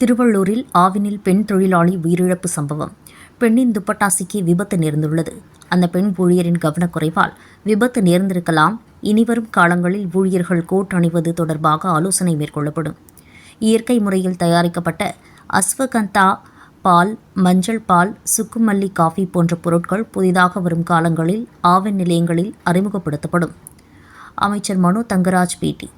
திருவள்ளூரில் ஆவினில் பெண் தொழிலாளி உயிரிழப்பு சம்பவம். பெண்ணின் துப்பட்டா சிக்கி விபத்து நேர்ந்துள்ளது. அந்த பெண் ஊழியரின் கவனக்குறைவால் விபத்து நேர்ந்திருக்கலாம். இனிவரும் காலங்களில் ஊழியர்கள் கோட் அணிவது தொடர்பாக ஆலோசனை மேற்கொள்ளப்படும். இயற்கை முறையில் தயாரிக்கப்பட்ட அஸ்வகந்தா பால் மஞ்சள் பால் சுக்குமல்லி காஃபி போன்ற பொருட்கள் புதிதாக வரும் காலங்களில் ஆவின் நிலையங்களில் அறிமுகப்படுத்தப்படும். அமைச்சர் மனோ தங்கராஜ் பேட்டி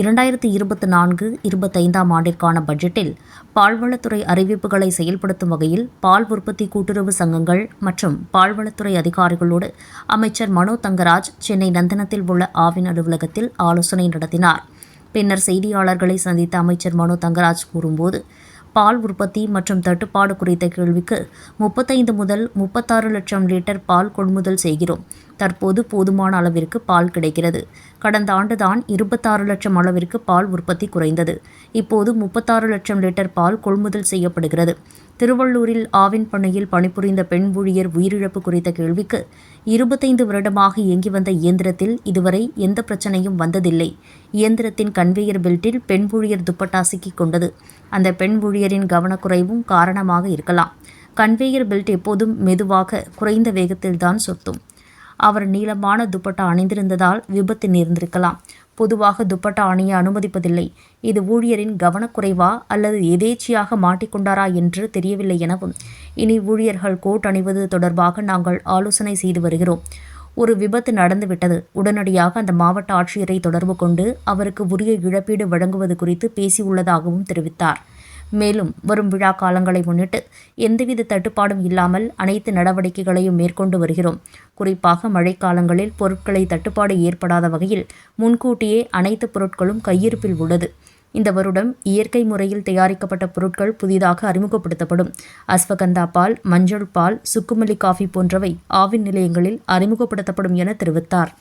இரண்டாயிரத்தி இருபத்தி நான்கு இருபத்தைந்தாம் ஆண்டிற்கான பட்ஜெட்டில் பால்வளத்துறை அறிவிப்புகளை செயல்படுத்தும் வகையில் பால் உற்பத்தி கூட்டுறவு சங்கங்கள் மற்றும் பால்வளத்துறை அதிகாரிகளோடு அமைச்சர் மனோ தங்கராஜ் சென்னை நந்தனத்தில் உள்ள ஆவின் அலுவலகத்தில் ஆலோசனை நடத்தினார். பின்னர் செய்தியாளர்களை சந்தித்த அமைச்சர் மனோ தங்கராஜ் கூறும்போது பால் உற்பத்தி மற்றும் தட்டுப்பாடு குறித்த கேள்விக்கு முப்பத்தைந்து முதல் முப்பத்தாறு லட்சம் லிட்டர் பால் கொள்முதல் செய்கிறோம். தற்போது போதுமான அளவிற்கு பால் கிடைக்கிறது. கடந்த ஆண்டுதான் இருபத்தாறு லட்சம் அளவிற்கு பால் உற்பத்தி குறைந்தது. இப்போது முப்பத்தாறு லட்சம் லிட்டர் பால் கொள்முதல் செய்யப்படுகிறது. திருவள்ளூரில் ஆவின் பண்ணையில் பணிபுரிந்த பெண் ஊழியர் உயிரிழப்பு குறித்த கேள்விக்கு இருபத்தைந்து வருடமாக இயங்கி வந்த இயந்திரத்தில் இதுவரை எந்த பிரச்சனையும் வந்ததில்லை. இயந்திரத்தின் கன்வேயர் பெல்ட்டில் பெண் ஊழியர் துப்பட்டா சிக்கிக் கொண்டது. அந்த பெண் ஊழியரின் கவனக்குறைவும் காரணமாக இருக்கலாம். கன்வேயர் பெல்ட் எப்போதும் மெதுவாக குறைந்த வேகத்தில்தான் சொத்தும். அவர் நீளமான துப்பட்டா அணிந்திருந்ததால் விபத்து நேர்ந்திருக்கலாம். பொதுவாக துப்பட்டா அணிய அனுமதிப்பதில்லை. இது ஊழியரின் கவனக்குறைவா அல்லது எதேச்சியாக மாட்டிக்கொண்டாரா என்று தெரியவில்லை எனவும் இனி ஊழியர்கள் கோட் அணிவது தொடர்பாக நாங்கள் ஆலோசனை செய்து வருகிறோம். ஒரு விபத்து நடந்துவிட்டது. உடனடியாக அந்த மாவட்ட ஆட்சியரை தொடர்பு கொண்டு அவருக்கு உரிய இழப்பீடு வழங்குவது குறித்து பேசியுள்ளதாகவும் தெரிவித்தார். மேலும் வரும் விழா காலங்களை முன்னிட்டு எந்தவித தட்டுப்பாடும் இல்லாமல் அனைத்து நடவடிக்கைகளையும் மேற்கொண்டு வருகிறோம். குறிப்பாக மழைக்காலங்களில் பொருட்களை தட்டுப்பாடு ஏற்படாத வகையில் முன்கூட்டியே அனைத்து பொருட்களும் கையிருப்பில் உள்ளது. இந்த வருடம் இயற்கை முறையில் தயாரிக்கப்பட்ட பொருட்கள் புதிதாக அறிமுகப்படுத்தப்படும். அஸ்வகந்தா பால் மஞ்சள் பால் சுக்குமல்லி காஃபி போன்றவை ஆவின் நிலையங்களில் அறிமுகப்படுத்தப்படும் என தெரிவித்தார்.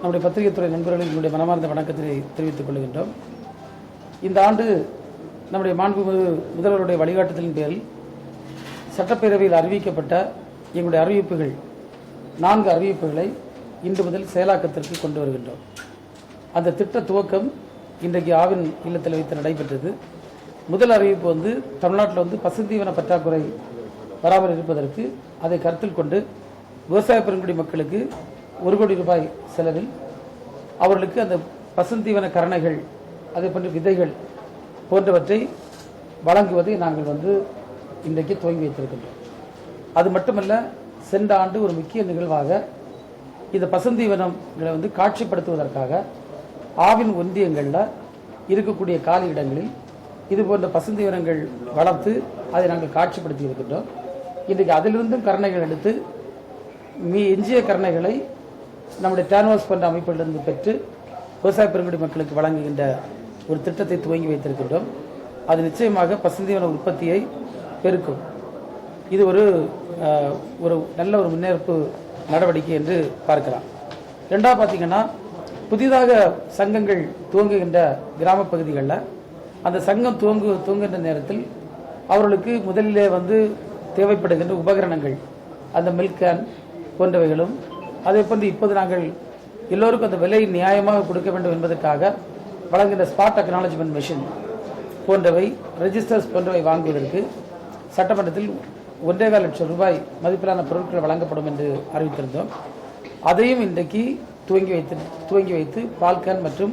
நம்முடைய பத்திரிகை துறை நண்பர்களுக்கு என்னுடைய மனமார்ந்த வணக்கத்தை தெரிவித்துக் கொள்கின்றோம். இந்த ஆண்டு நம்முடைய மாண்புமிகு முதல்வருடைய வழிகாட்டுதலின் பேரில் சட்டப்பேரவையில் அறிவிக்கப்பட்ட எங்களுடைய அறிவிப்புகள் நான்கு அறிவிப்புகளை இன்று முதல் செயலாக்கத்திற்கு கொண்டு வருகின்றோம். அந்த திட்ட துவக்கம் இன்றைக்கு ஆவின் இல்லத்தில் வைத்து நடைபெற்றது. முதல் அறிவிப்பு வந்து தமிழ்நாட்டில் வந்து பசுந்தீவன பற்றாக்குறை வராமல் இருப்பதற்கு அதை கருத்தில் கொண்டு விவசாய பெருங்குடி மக்களுக்கு ஒரு கோடி ரூபாய் செலவில் அவர்களுக்கு அந்த பசுந்தீவன கரணைகள் அதை போன்ற விதைகள் போன்றவற்றை வழங்குவதை நாங்கள் வந்து இன்றைக்கு துவங்கி வைத்திருக்கின்றோம். அது மட்டுமல்ல சென்ற ஆண்டு ஒரு முக்கிய நிகழ்வாக இந்த பசந்தீவனங்களை வந்து காட்சிப்படுத்துவதற்காக ஆவின் ஒன்றியங்களில் இருக்கக்கூடிய காலி இடங்களில் இது போன்ற பசுந்தீவனங்கள் வளர்த்து அதை நாங்கள் காட்சிப்படுத்தி இருக்கின்றோம். இன்றைக்கு அதிலிருந்தும் கருணைகள் எடுத்து மீ எஞ்சிய கருணைகளை நம்முடைய டேன்வாஸ் போன்ற அமைப்பிலிருந்து பெற்று விவசாய பெருங்குடி மக்களுக்கு வழங்குகின்ற ஒரு திட்டத்தை துவங்கி வைத்திருக்கின்றோம். அது நிச்சயமாக பசுந்தீவன உற்பத்தியை பெருக்கும். இது ஒரு ஒரு நல்ல ஒரு முன்னேற்பு நடவடிக்கை என்று பார்க்கலாம். ரெண்டாவது பார்த்தீங்கன்னா புதிதாக சங்கங்கள் துவங்குகின்ற கிராம பகுதிகளில் அந்த சங்கம் துவங்கு துவங்குகின்ற நேரத்தில் அவர்களுக்கு முதலிலே வந்து தேவைப்படுகின்ற உபகரணங்கள் அந்த மில்க் கேன் போன்றவைகளும் அதே போன்று இப்போது நாங்கள் எல்லோருக்கும் அந்த விலை நியாயமாக கொடுக்க வேண்டும் என்பதற்காக வழங்குகிற ஸ்பாட் அக்னாலஜ்மெண்ட் மிஷின் போன்றவை ரெஜிஸ்டர்ஸ் போன்றவை வாங்குவதற்கு சட்டமன்றத்தில் ஒன்றேகால் லட்சம் ரூபாய் மதிப்பிலான பொருட்கள் வழங்கப்படும் என்று அறிவித்திருந்தோம். அதையும் இன்றைக்கு துவங்கி வைத்து துவங்கி வைத்து பால்கன் மற்றும்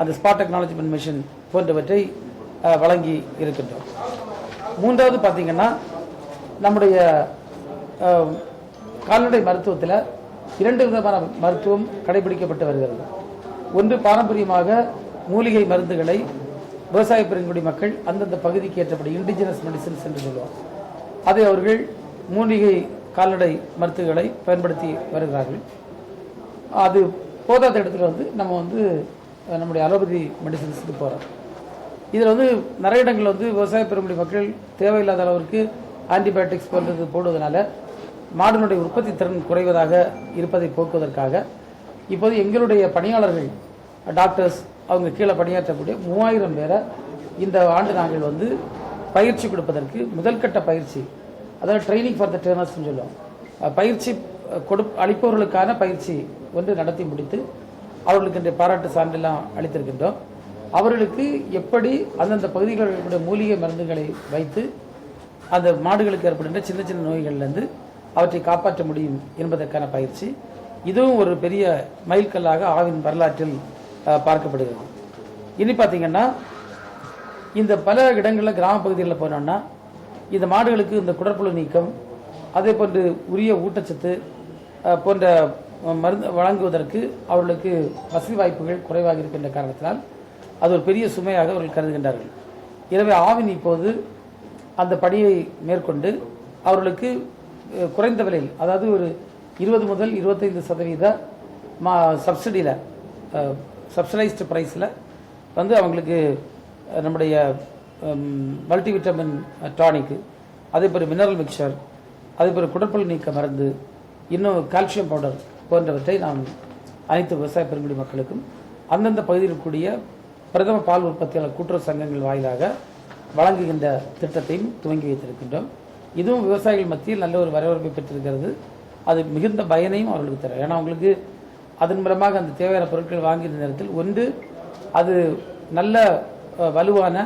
அந்த ஸ்பாட் டெக்னாலஜிமெண்ட் மிஷின் போன்றவற்றை வழங்கி இருக்கின்றோம். மூன்றாவது பார்த்தீங்கன்னா நம்முடைய கால்நடை மருத்துவத்தில் இரண்டு விதமான மருத்துவம் கடைபிடிக்கப்பட்டு வருகிறது. ஒன்று பாரம்பரியமாக மூலிகை மருந்துகளை விவசாய பெருங்குடி மக்கள் அந்தந்த பகுதிக்கு ஏற்றபடி இண்டிஜினஸ் மெடிசன்ஸ் என்று சொல்லுவார் அதை அவர்கள் மூலிகை கால்நடை மருத்துவங்களை பயன்படுத்தி வருகிறார்கள். அது போதாத இடத்துல வந்து நம்ம வந்து நம்முடைய அலோபதி மெடிசன்ஸுக்கு போகிறோம் இதில் வந்து நிறைய இடங்கள் வந்து விவசாய பெருமுடி மக்கள் தேவையில்லாத அளவிற்கு ஆன்டிபயோட்டிக்ஸ் போன்றது போடுவதனால மாடுனுடைய உற்பத்தி திறன் குறைவதாக இருப்பதை போக்குவதற்காக இப்போது எங்களுடைய பணியாளர்கள் டாக்டர்ஸ் அவங்க கீழே பணியாற்றக்கூடிய மூவாயிரம் பேரை இந்த ஆண்டு நாங்கள் வந்து பயிற்சி கொடுப்பதற்கு முதல்கட்ட பயிற்சி அதாவது ட்ரைனிங் ஃபார் த ட்ரெயினர்ஸ்னு சொல்லுவோம். பயிற்சி கொடு அளிப்பவர்களுக்கான பயிற்சி ஒன்று நடத்தி முடித்து அவர்களுக்கு இன்றைய பாராட்டு சான்றெல்லாம் அளித்திருக்கின்றோம். அவர்களுக்கு எப்படி அந்தந்த பகுதிகளில் இருக்கக்கூடிய மூலிகை மருந்துகளை வைத்து அந்த மாடுகளுக்கு ஏற்படுகின்ற சின்ன சின்ன நோய்கள்லேருந்து அவற்றை காப்பாற்ற முடியும் என்பதற்கான பயிற்சி. இதுவும் ஒரு பெரிய மைல்கல்லாக ஆவின் வரலாற்றில் பார்க்கப்படுகிறது. இனி பார்த்தீங்கன்னா இந்த பல இடங்களில் கிராம பகுதிகளில் போனோம்னா இந்த மாடுகளுக்கு இந்த குடற்புழு நீக்கம் அதே போன்று உரிய ஊட்டச்சத்து போன்ற மருந்து வழங்குவதற்கு அவர்களுக்கு வசதி வாய்ப்புகள் குறைவாக இருக்கின்ற காரணத்தினால் அது ஒரு பெரிய சுமையாக அவர்கள் கருதுகின்றார்கள். எனவே ஆவின் இப்போது அந்த பணியை மேற்கொண்டு அவர்களுக்கு குறைந்த விலையில் அதாவது ஒரு இருபது முதல் இருபத்தைந்து சதவீத மா சப்சிடியில் சப்சிடைஸ்டு ப்ரைஸில் வந்து அவங்களுக்கு நம்முடைய மல்டிவிட்டமின் டானிக்கு அதே போல் மினரல் மிக்சர் அதே போல் குடற்பல் நீக்க மருந்து இன்னும் கால்சியம் பவுடர் போன்றவற்றை நாம் அனைத்து விவசாய பெருங்குடி மக்களுக்கும் அந்தந்த பகுதியில் இருக்கக்கூடிய பிரதம பால் உற்பத்தியாளர் கூட்டுறவு சங்கங்கள் வாயிலாக வழங்குகின்ற திட்டத்தையும் துவங்கி வைத்திருக்கின்றோம். இதுவும் விவசாயிகள் மத்தியில் நல்ல ஒரு வரவேற்பை பெற்றிருக்கிறது. அது மிகுந்த பயனையும் அவர்களுக்கு தரும். ஏன்னா அவங்களுக்கு அதன் மூலமாக அந்த தேவையான பொருட்கள் வாங்குகிற நேரத்தில் ஒன்று அது நல்ல வலுவான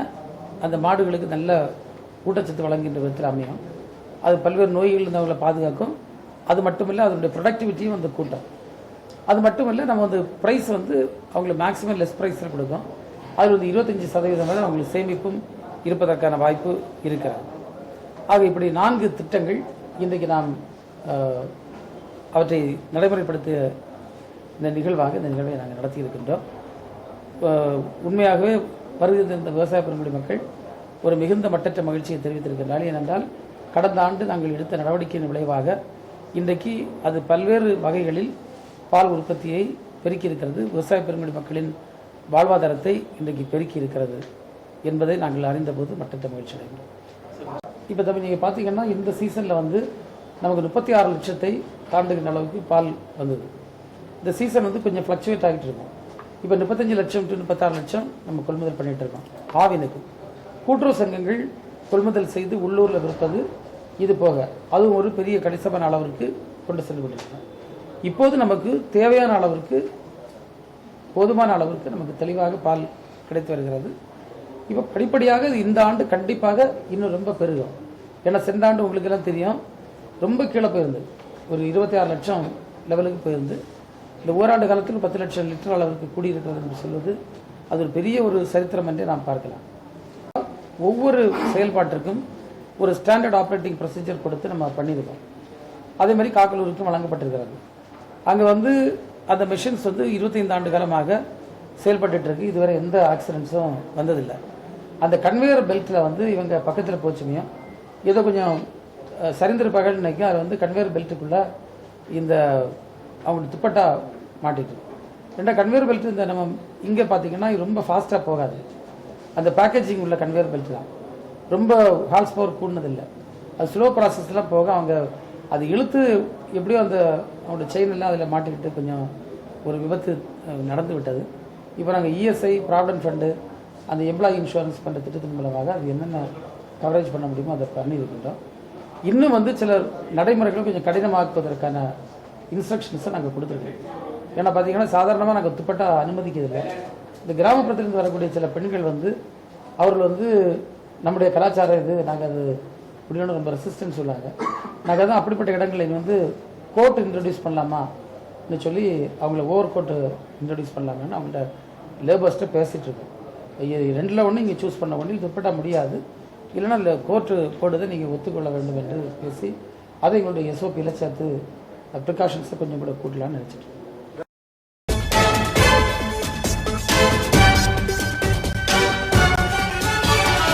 அந்த மாடுகளுக்கு நல்ல ஊட்டச்சத்து வழங்குகின்ற விதத்தில் அமையும். அது பல்வேறு நோய்கள் இருந்தவங்களை பாதுகாக்கும். அது மட்டுமில்லை அதனுடைய ப்ரொடக்டிவிட்டியும் வந்து கூட்டம். அது மட்டும் இல்லை நம்ம வந்து ப்ரைஸ் வந்து அவங்களுக்கு மேக்ஸிமம் லெஸ் ப்ரைஸில் கொடுக்கும். அதில் வந்து இருபத்தஞ்சி சதவீதம் வரை அவங்களுக்கு சேமிப்பும் இருப்பதற்கான வாய்ப்பு இருக்கிறது. ஆக இப்படி நான்கு திட்டங்கள் இன்றைக்கு நாம் அவற்றை நடைமுறைப்படுத்திய இந்த நிகழ்வாக இந்த நிகழ்வை நாங்கள் நடத்தி இருக்கின்றோம். உண்மையாகவே வருகின்ற இந்த விவசாய பெருங்குடி மக்கள் ஒரு மிகுந்த மட்டற்ற மகிழ்ச்சியை தெரிவித்திருக்கின்றார்கள் ஏனென்றால் கடந்த ஆண்டு நாங்கள் எடுத்த நடவடிக்கையின் விளைவாக இன்றைக்கு அது பல்வேறு வகைகளில் பால் உற்பத்தியை பெருக்கி இருக்கிறது விவசாய பெருங்குடி மக்களின் வாழ்வாதாரத்தை இன்றைக்கு பெருக்கி இருக்கிறது என்பதை நாங்கள் அறிந்தபோது மட்டற்ற மகிழ்ச்சி அடைகிறோம். இப்போ தம்பி நீங்கள் பார்த்தீங்கன்னா இந்த சீசனில் வந்து நமக்கு முப்பத்தி ஆறு லட்சத்தை தாண்டுகின்ற அளவுக்கு பால் வந்தது. இந்த சீசன் வந்து கொஞ்சம் ஃப்ளக்சுவேட் ஆகிட்டு இருக்கும். இப்போ முப்பத்தஞ்சு லட்சம் டு முப்பத்தாறு லட்சம் நம்ம கொள்முதல் பண்ணிகிட்டு இருக்கோம். ஆவினுக்கு. கூட்டுறவு சங்கங்கள் கொள்முதல் செய்து உள்ளூரில் விற்பது இது போக அதுவும் ஒரு பெரிய கணிசமான அளவிற்கு கொண்டு சென்று கொண்டிருக்கோம் இப்போது நமக்கு தேவையான அளவிற்கு போதுமான அளவிற்கு நமக்கு தெளிவாக பால் கிடைத்து வருகிறது. இப்போ படிப்படியாக இந்த ஆண்டு கண்டிப்பாக இன்னும் ரொம்ப பெருகும். ஏன்னா சென்ற ஆண்டு உங்களுக்கு எல்லாம் தெரியும் ரொம்ப கீழே போயிருந்து ஒரு இருபத்தி ஆறு லட்சம் லெவலுக்கு போயிருந்து இந்த ஓராண்டு காலத்தில் பத்து லட்சம் லிட்டர் அளவுக்கு கூடியிருக்கிறது என்று சொல்வது அது ஒரு பெரிய ஒரு சரித்திரம் என்றே நாம் பார்க்கலாம். ஒவ்வொரு செயல்பாட்டிற்கும் ஒரு ஸ்டாண்டர்ட் ஆப்ரேட்டிங் ப்ரொசீஜர் கொடுத்து நம்ம பண்ணியிருக்கோம். அதே மாதிரி காக்கலூருக்கும் வழங்கப்பட்டிருக்கிறது. அங்கே வந்து அந்த மிஷின்ஸ் வந்து இருபத்தைந்து ஆண்டு காலமாக செயல்பட்டுட்டு இருக்கு இதுவரை எந்த ஆக்சிடென்ட்ஸும் வந்ததில்லை. அந்த கன்வேயர் பெல்ட்டில் வந்து இவங்க பக்கத்தில் போச்சுமையும் ஏதோ கொஞ்சம் அஹ், சரிந்திருப்பார்கள் நினைக்கும் அது வந்து கன்வேயர் பெல்ட்டுக்குள்ளே இந்த அவங்க துப்பட்டா மாட்டிட்டு. ரெண்டா கன்வேயர் பெல்ட் இந்த நம்ம இங்கே பார்த்தீங்கன்னா ரொம்ப ஃபாஸ்ட்டாக போகாது. அந்த பேக்கேஜிங் உள்ள கன்வேயர் பெல்ட் தான். ரொம்ப ஹால்ஸ் பவர் கூடினதில்லை. அது ஸ்லோ ப்ராசஸ்லாம் போக அவங்க அது இழுத்து எப்படியோ அந்த அவங்களோட செயின் எல்லாம் அதில் மாட்டிக்கிட்டு கொஞ்சம் ஒரு விபத்து நடந்து விட்டது. இப்போ நாங்கள் இஎஸ்ஐ ப்ராவிடன்ட் ஃபண்டு அந்த எம்ப்ளாயி இன்சூரன்ஸ் பண்ணுற திட்டத்தின் மூலமாக அது என்னென்ன கவரேஜ் பண்ண முடியுமோ அதை பண்ணியிருக்கின்றோம். இன்னும் வந்து சில நடைமுறைகளை கொஞ்சம் கடினமாக்குவதற்கான இன்ஸ்ட்ரக்ஷன்ஸை நாங்கள் கொடுத்துருக்கோம். ஏன்னா பார்த்தீங்கன்னா சாதாரணமாக நாங்கள் துப்பட்டா அனுமதிக்கிறதில்லை. இந்த கிராமப்புறத்திலிருந்து வரக்கூடிய சில பெண்கள் வந்து அவர்கள் வந்து நம்முடைய கலாச்சாரம் இது நாங்கள் அது இப்படின்னு ரொம்ப ரெசிஸ்டன்ஸ் சொல்லாங்க நாங்கள் தான் அப்படிப்பட்ட இடங்களில் வந்து கோட் இன்ட்ரடியூஸ் பண்ணலாமான்னு சொல்லி அவங்கள ஓவர் கோட்டு இன்ட்ரடியூஸ் பண்ணலாமான்னு அவங்கள்ட்ட லேபர்ஸ்ட்டு பேசிகிட்டு இருக்கோம். ரெண்டில் ஒன்று இங்கே சூஸ் பண்ண ஒன்று துப்பட்டா முடியாது. இல்லைன்னா இல்லை கோர்ட்டு தான் நீங்கள் ஒத்துக்கொள்ள வேண்டும் என்று பேசி அதை எங்களுடைய எஸ்ஓபியில் சேர்த்து ப்ரிகாஷன்ஸை கொஞ்சம் கூட கூட்டலான்னு நினச்சிட்டு